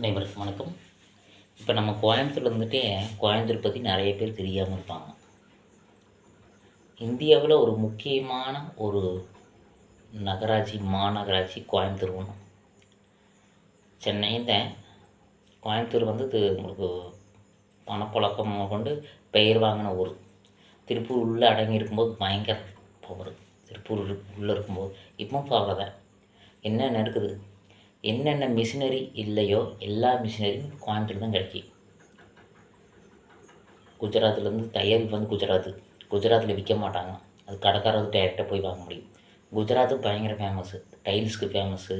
அனைவருக்கும் வணக்கம். இப்போ நம்ம கோயம்புத்தூர்ல இருந்துகிட்டே கோயம்புத்தூர் பற்றி நிறைய பேர் தெரியாமல் இருப்பாங்க. இந்தியாவில் ஒரு முக்கியமான ஒரு நகராட்சி மாநகராட்சி கோயம்புத்தூர் ஒன்று சென்னையில் கோயம்புத்தூர் வந்து இது உங்களுக்கு பணப்புழக்கம் கொண்டு பெயர் வாங்கின ஊர். திருப்பூர் உள்ளே அடங்கி இருக்கும்போது பயங்கர பவர் திருப்பூர் உள்ளே இருக்கும்போது இப்போ பவர் என்ன நடக்குது? என்னென்ன மிஷினரி இல்லையோ எல்லா மிஷினரியும் கோயம்புத்தூர் தான் கிடைக்கும் குஜராத்லேருந்து தயாரிப்பு வந்து குஜராத் குஜராத்தில் விற்க மாட்டாங்க. அது கடைக்காரர் டேரெக்டாக போய் வாங்க முடியும். குஜராத்து பயங்கர ஃபேமஸ்ஸு டைல்ஸ்க்கு ஃபேமஸ்ஸு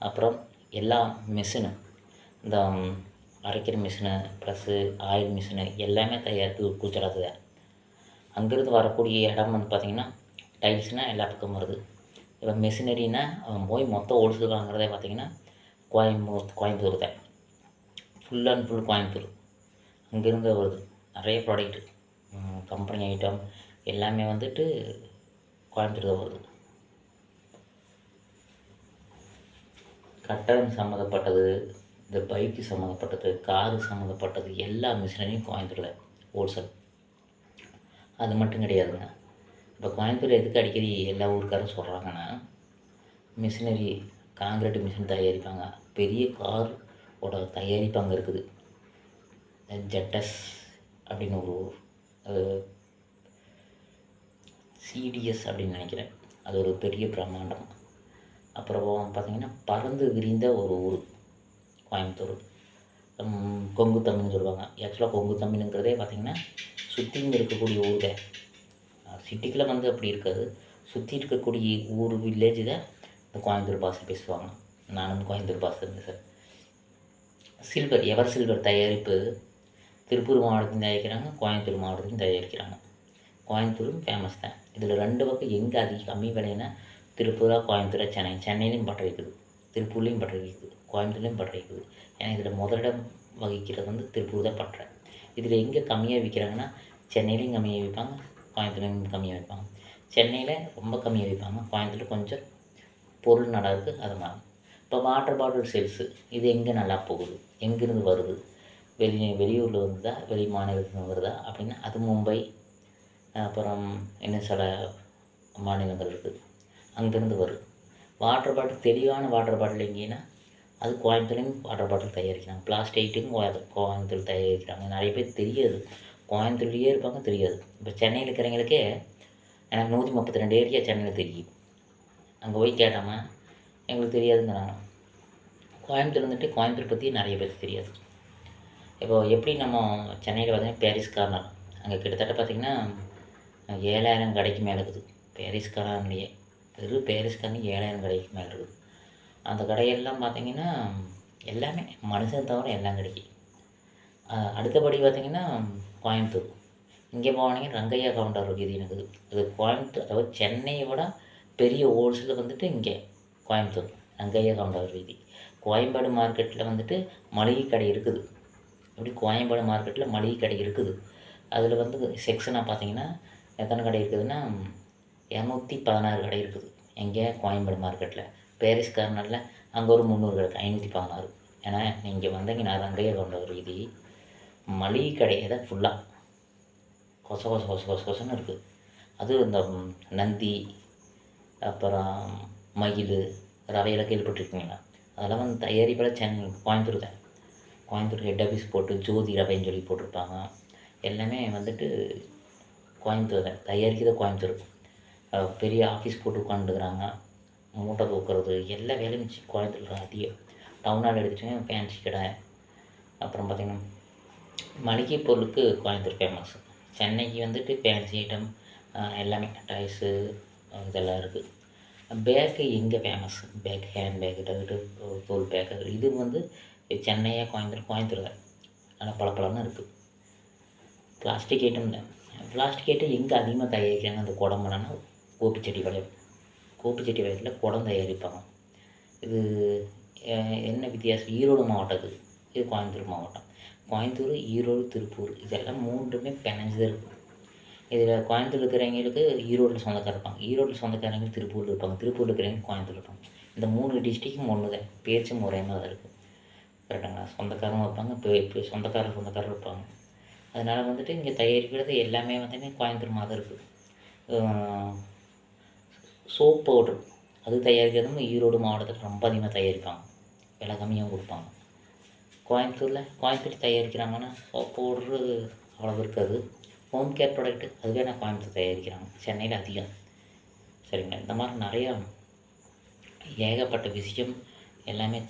அப்புறம் எல்லா மிஷினு இந்த அரைக்கிற மிஷினு ப்ளஸ்ஸு ஆயில் மிஷினு எல்லாமே தயாரிப்பு குஜராத் தான். அங்கேருந்து வரக்கூடிய இடம் வந்து பார்த்திங்கன்னா டைல்ஸ்னால் எல்லா பக்கமும் வருது. இப்போ மிஷினரினா அவன் போய் மொத்தம் ஹோல்சேல் வாங்குறதே பார்த்திங்கன்னா கோயம்புத்தூர் கோயம்புத்தூர் தான். Full and full Coimbatore. அங்கேருந்து வருது. நிறைய ப்ராடக்ட் கம்பெனி ஐட்டம் எல்லாமே வந்துட்டு கோயம்புத்தூர் தான் வருது. கட்டடம் சம்மந்தப்பட்டது இந்த பைக்கு சம்மந்தப்பட்டது காரு சம்மந்தப்பட்டது எல்லா மிஷினரியும் கோயம்புத்தூர் தான். ஹோல்சேல் அது மட்டும் கிடையாதுங்க. இப்போ கோயம்புத்தூர் எதுக்கு அடிக்கடி எல்லா ஊருக்காரும் சொல்கிறாங்கன்னா மிஷினரி காங்கிரீட் மிஷின் தயாரிப்பாங்க. பெரிய கார் ஓட தயாரிப்பு அங்கே இருக்குது. ஜெட்டஸ் அப்படின்னு ஒரு சிடிஎஸ் அப்படின்னு நினைக்கிறேன். அது ஒரு பெரிய பிரம்மாண்டம். அப்புறம் பார்த்தீங்கன்னா பறந்து விரிந்த ஒரு ஊர் கோயம்புத்தூர். கொங்கு தமிழ்னு சொல்லுவாங்க. ஆக்சுவலாக கொங்கு தமிழுங்கிறதே பார்த்திங்கன்னா சுற்றியும் இருக்கக்கூடிய ஊர் சிட்டிக்குள்ளே வந்து அப்படி இருக்காது. சுற்றி இருக்கக்கூடிய ஊர் வில்லேஜ் தான் இந்த கோயம்புத்தூர் பாஷை பேசுவாங்க. நானும் கோயம்புத்தூர் பாஷை பேசுகிறேன் சில்வர் எவர் சில்வர் தயாரிப்பு? திருப்பூர் மாவட்டத்தையும் தயாரிக்கிறாங்க கோயம்புத்தூர் மாவட்டத்தையும் தயாரிக்கிறாங்க. கோயம்புத்தூரும் ஃபேமஸ் தான். இதில் ரெண்டு பக்கம் எங்கே அதிக கம்மி விலைன்னா திருப்பூரா கோயம்புத்தூரா சென்னை. சென்னையிலையும் பட்டறை இருக்குது. திருப்பூர்லேயும் பட்டர் இருக்குது. கோயம்புத்தூர்லேயும் பட்டறை இருக்குது. ஏன்னா இதில் முதலிடம் வகிக்கிறது வந்து திருப்பூர் தான் பட்டறை இதில் எங்கே கம்மியாக விற்கிறாங்கன்னா சென்னையிலையும் கம்மியாக விற்பாங்க கோயம்புத்தூர் கம்மியாக வைப்பாங்க சென்னையில் ரொம்ப கம்மியாக வைப்பாங்க கோயம்புத்தூர் கொஞ்சம் பொருள் நல்லா இருக்குது அது மாதிரி இப்போ வாட்டர் பாட்டில் சேல்ஸு இது எங்கே நல்லா போகுது? எங்கேருந்து வருது? வெளி வெளியூரில் வந்துதா? வெளி மாநிலத்தில் வருதா? அப்படின்னா அது மும்பை அப்புறம் என்ன சில மாநிலங்கள் இருக்குது அங்கேருந்து வருது. வாட்டர் பாட்டில் தெளிவான வாட்டர் பாட்டில் எங்கேன்னா அது கோயம்புத்தூர்லேயும் வாட்டர் பாட்டில் தயாரிக்கிறாங்க. பிளாஸ்டிக்கும் கோயம்புத்தூர் தயாரிக்கிறாங்க. நிறைய பேர் தெரியாது. கோயம்புத்தூர்லேயே இருப்பாங்க தெரியாது. இப்போ சென்னையில் இருக்கிறவங்களுக்கே எனக்கு நூற்றி முப்பத்தி ரெண்டு ஏரியா சென்னையில் தெரியும். அங்கே போய் கேட்டோமா எங்களுக்கு தெரியாதுங்கிறாங்க. கோயம்புத்தூர் வந்துட்டு கோயம்புத்தூர் பற்றி நிறைய பேர் தெரியாது. இப்போ எப்படி நம்ம சென்னையில் பார்த்தீங்கன்னா பேரிஸ் கார்னர் அங்கே கிட்டத்தட்ட பார்த்திங்கன்னா ஏழாயிரம் கடைக்கு மேலே இருக்குது. பேரிஸ் கார்னர்லேயே வெறும் பேரிஸ் கார்னர் ஏழாயிரம் கடைக்கு மேலே இருக்குது. அந்த கடையெல்லாம் பார்த்திங்கன்னா எல்லாமே மனுஷன் தவிர எல்லாம் கிடைக்கும். அடுத்தபடி பார்த்திங்கன்னா கோயம்புத்தூர். இங்கே போனீங்கன்னா ரங்கையா கவுண்டர் இருக்குது எனக்கு. அது கோயம்புத்தூர் அதாவது சென்னையை விட பெரிய ஹோல்சேல் வந்துட்டு இங்கே கோயம்புத்தூர் ரங்கையா கவுண்டர் வீதி. கோயம்பேடு மார்க்கெட்டில் வந்துட்டு மளிகை கடை இருக்குது. இப்படி கோயம்பேடு மார்க்கெட்டில் மளிகை கடை இருக்குது. அதில் வந்து செக்ஷனாக பார்த்தீங்கன்னா எத்தனை கடை இருக்குதுன்னா இரநூத்தி பதினாறு கடை இருக்குது. எங்கே? கோயம்பேடு மார்க்கெட்டில் பேரிஸ் கார்னரில் அங்கே ஒரு முந்நூறு கடை ஐநூற்றி பதினாறு. ஏன்னா நீங்கள் வந்தீங்கன்னா ரங்கையா கவுண்டர் வீதி மளிகை கடையை தான் ஃபுல்லாக கொச கொச கொச கொச கொசன்னு இருக்குது அது இந்த நந்தி அப்புறம் மயில் ரவையெல்லாம் கேள்விப்பட்டிருக்கீங்களா? அதெல்லாம் வந்து தயாரிப்பில் சென்னை கோயம்புத்தூர் தான். கோயம்புத்தூர் ஹெட் ஆஃபீஸ் போட்டு ஜோதி ரவைன்னு சொல்லி போட்டிருப்பாங்க. எல்லாமே வந்துட்டு கோயம்புத்தூர் தான். தயாரிக்கிறது கோயம்புத்தூர். பெரிய ஆஃபீஸ் போட்டு உட்காந்துக்கிறாங்க மூட்டை தூக்குறது எல்லா வேலையும் கோயம்புத்தூர் அதிகம். டவுனால் எடுத்துகிட்டீங்கன்னா ஃபேன்சி கடை. அப்புறம் பார்த்திங்கன்னா மளிகை பொருளுக்கு கோயம்புத்தூர் ஃபேமஸ் சென்னைக்கு வந்துட்டு ஃபேன்சி ஐட்டம் எல்லாமே டாய்ஸு இதெல்லாம் இருக்குது பேக்கு எங்கே ஃபேமஸ் பேக் ஹேண்ட் பேக் டகு தோல் பேக்கு இது வந்து சென்னையாக கோயம்புத்தூர் கோயம்புத்தூர் தான் நல்லா பளபளன்னு இருக்குது பிளாஸ்டிக் ஐட்டம் தான் பிளாஸ்டிக் ஐட்டம் எங்கே அதிகமாக தயாரிக்கிறாங்க? அந்த குடம்புலன்னா கோபிச்செட்டி வளையம் கோபிச்செட்டி வளையத்தில் குடம் தயாரிப்பாங்க. இது என்ன வித்தியாசம்? ஈரோடு மாவட்டம் இது இது கோயம்புத்தூர் மாவட்டம். கோயம்புத்தூர் ஈரோடு திருப்பூர். இதெல்லாம் மூன்றுமே பிணைஞ்சு தான் இருக்கும் இதில் கோயம்புத்தூர் இருக்கிறவங்களுக்கு ஈரோட்டில் சொந்தக்காரர் இருப்பாங்க. ஈரோட்டில் சொந்தக்காரங்க திருப்பூரில் இருப்பாங்க. திருப்பூரில் இருக்கிறவங்க கோயம்புத்தூர் இருப்பாங்க. இந்த மூணு டிஸ்ட்ரிக்கும் ஒன்று தான் பேச்சும் ஒரே மாதிரி தான் இருக்கும் கரெக்டுங்களா சொந்தக்காரங்க இருப்பாங்க. இப்போ இப்போ சொந்தக்காரர் சொந்தக்காரர் இருப்பாங்க. அதனால் வந்துட்டு இங்கே தயாரிக்கிறது எல்லாமே வந்துட்டு கோயம்புத்தூர் மாதிரி இருக்குது சோப் பவுடர். அது தயாரிக்கிறதும் ஈரோடு மாவட்டத்தில் ரொம்ப அதிகமாக தயாரிப்பாங்க. விலை கம்மியாக கொடுப்பாங்க. கோயம்புத்தூரில் கோயம்புத்தூர் தயாரிக்கிறாங்கன்னா சோப் பவுட்ரு அவ்வளோ இருக்காது. ஹோம் கேர் ப்ராடக்ட்டு அதுவே நான் கோயம்புத்தூர் தயாரிக்கிறாங்க சென்னையில் அதிகம். சரிங்களா? இந்த மாதிரி நிறையா ஏகப்பட்ட விஷயம் எல்லாமே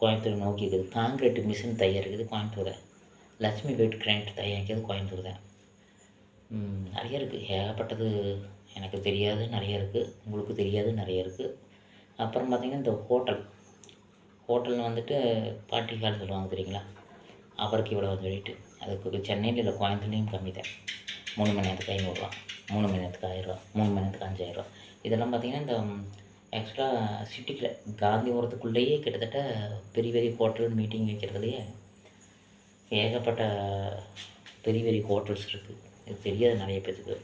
கோயம்புத்தூர் நோக்கி இருக்குது. காங்கிரீட் மிஷின் தயாரிக்கிறது கோயம்புத்தூர் தான் லட்சுமி வெயிட் கிரைண்டர் தயாரிக்கிறது கோயம்புத்தூர் தான் நிறைய இருக்குது ஏகப்பட்டது எனக்கு தெரியாது. நிறைய இருக்குது உங்களுக்கு தெரியாது. நிறைய இருக்குது அப்புறம் பார்த்திங்கன்னா இந்த ஹோட்டல். ஹோட்டலில் வந்துட்டு பாட்டி கால் சொல்லுவாங்க தெரியுங்களா? அவருக்கு இவ்வளோ சொல்லிட்டு அதுக்கு சென்னையில் இல்லை கோயம்புத்தூர்லேயும் கம்மி தான். மூணு மணி நேரத்துக்கு ஐநூறுரூவா மூணு மணி நேரத்துக்கு ஆயிரரூவா மூணு மணி நேரத்துக்கு அஞ்சாயிரரூவா இதெல்லாம் பார்த்திங்கன்னா இந்த ஆக்சுவலாக சிட்டிக்கில் காந்திபுரத்துக்குள்ளேயே கிட்டத்தட்ட பெரிய பெரிய ஹோட்டல் மீட்டிங் வைக்கிறதுலையே ஏகப்பட்ட பெரிய பெரிய ஹோட்டல்ஸ் இருக்குது இது தெரியாது நிறைய பேத்துக்கு.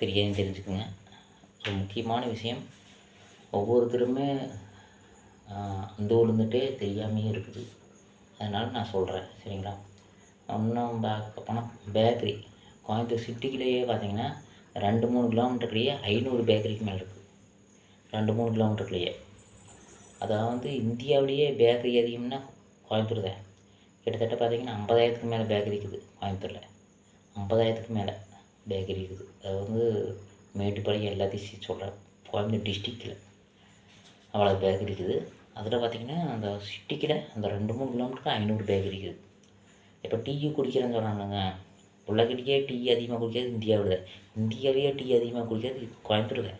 தெரியாதுன்னு தெரிஞ்சுக்குங்க. ஒரு முக்கியமான விஷயம் ஒவ்வொருத்தருமே இந்த அந்த ஊர்ல இருந்துகிட்டே தெரியாமையே இருக்குது. அதனால் நான் சொல்கிறேன் சரிங்களா? இன்னும் பார்க்க போனால் பேக்கரி கோயம்புத்தூர் சிட்டிக்குள்ளேயே பார்த்தீங்கன்னா ரெண்டு மூணு கிலோமீட்டருக்குள்ளேயே ஐநூறு பேக்கரிக்கு மேலே இருக்குது ரெண்டு மூணு கிலோமீட்டருக்குள்ளேயே அதாவது வந்து இந்தியாவிலேயே பேக்கரி அதிகம்னா கோயம்புத்தூர் தான். கிட்டத்தட்ட பார்த்திங்கன்னா ஐம்பதாயிரத்துக்கு மேலே பேக்கரி இருக்குது கோயம்புத்தூரில். ஐம்பதாயிரத்துக்கு மேலே பேக்கரி இருக்குது. அது வந்து மேட்டுப்பாளையம் எல்லாத்தையும் சொல்கிறேன் கோயம்புத்தூர் டிஸ்ட்ரிக்டில் அவ்வளோ பேக் இருக்குது அதில் பார்த்தீங்கன்னா அந்த சிட்டிக்கில் அந்த ரெண்டு மூணு கிலோமீட்டருக்கு ஐநூறு பேக் இருக்குது இப்போ டீ குடிக்கிறேன்னு சொன்னாங்க உலகடிக்கே டீ அதிகமாக குடிக்கிறது இந்தியாவில் இந்தியாவிலேயே டீ அதிகமாக குடிக்கிறது கோயம்புத்தூரில்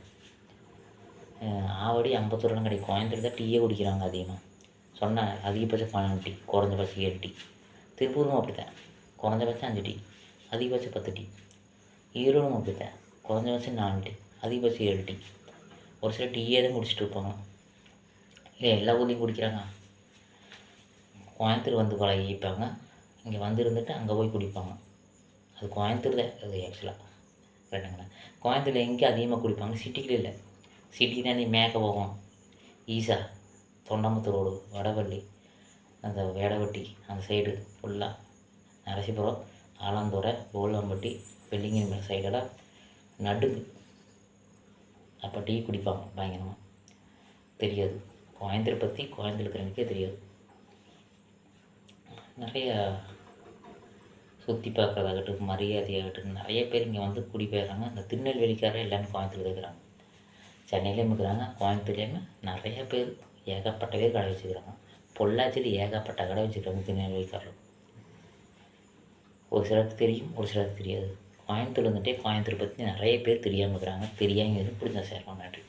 ஆவடி ஐம்பத்தூர்லாம் கிடைக்கும் கோயம்புத்தூர் தான் டீயே குடிக்கிறாங்க அதிகமாக. சொன்னேன் அதிகபட்சம் பதினொன்று டீ குறைஞ்சபட்சம் ஏழு டீ. திருப்பூரும் அப்படித்தான். குறைஞ்சபட்சம் அஞ்சு டீ. அதிகபட்சம் பத்து டீ. ஈரோடும் அப்படித்தான். குறைஞ்சபட்சம் நாலு டீ. அதிகபட்சம் ஏழு டீ. ஒரு சில டீயே தான் குடிச்சிட்டு இருப்பாங்க. இல்லை எல்லா ஊர்லேயும் குடிக்கிறாங்க. கோயம்புத்தூர் வந்து பழகிப்பாங்க. இங்கே வந்து இருந்துட்டு அங்கே போய் குடிப்பாங்க. அது கோயம்புத்தூர் தான் அது ஆக்சுவலாக கரெக்டுங்களா? கோயம்புத்தூரில் எங்கே அதிகமாக குடிப்பாங்க? சிட்டிக்கில் இல்லை. சிட்டி தானே மேக்க போகும் ஈசா தொண்டாமுத்தூர் ரோடு வடவள்ளி அந்த வேடவட்டி அந்த சைடு ஃபுல்லாக நரசிபுரம் ஆலாந்துறை வெள்ளிங்கின் மேல் சைடெல்லாம் நடுங்கு அப்போ டீ குடிப்பாங்க பயங்கரமாக தெரியாது. கோயம்புத்தூர் பற்றி கோயம்புத்தூர் இருக்கிறவங்களுக்கே தெரியாது. நிறைய சுற்றி பார்க்குறதாகட்டும் மரியாதையாகட்டும் நிறைய பேர் இங்கே வந்து குடிபெயர்றாங்க இந்த திருநெல்வேலிக்காரர் எல்லாமே கோயம்புத்தூர் இருக்கிறாங்க. சென்னையிலேயும் இருக்கிறாங்க கோயம்புத்தூர்லேயுமே நிறைய பேர் ஏகப்பட்ட பேர் கடை வச்சுக்கிறாங்க பொள்ளாச்சியில் ஏகப்பட்ட கடை வச்சுக்கிறாங்க திருநெல்வேலிக்காரர். ஒரு சிலருக்கு தெரியும் ஒரு சிலருக்கு தெரியாது. கோயம்புத்தூர் வந்துட்டே கோயம்புத்தூர் பற்றி நிறைய பேர் தெரியாமல் இருக்கிறாங்க. தெரியாமல் பிடிச்ச சேர்ப்போம் நன்றி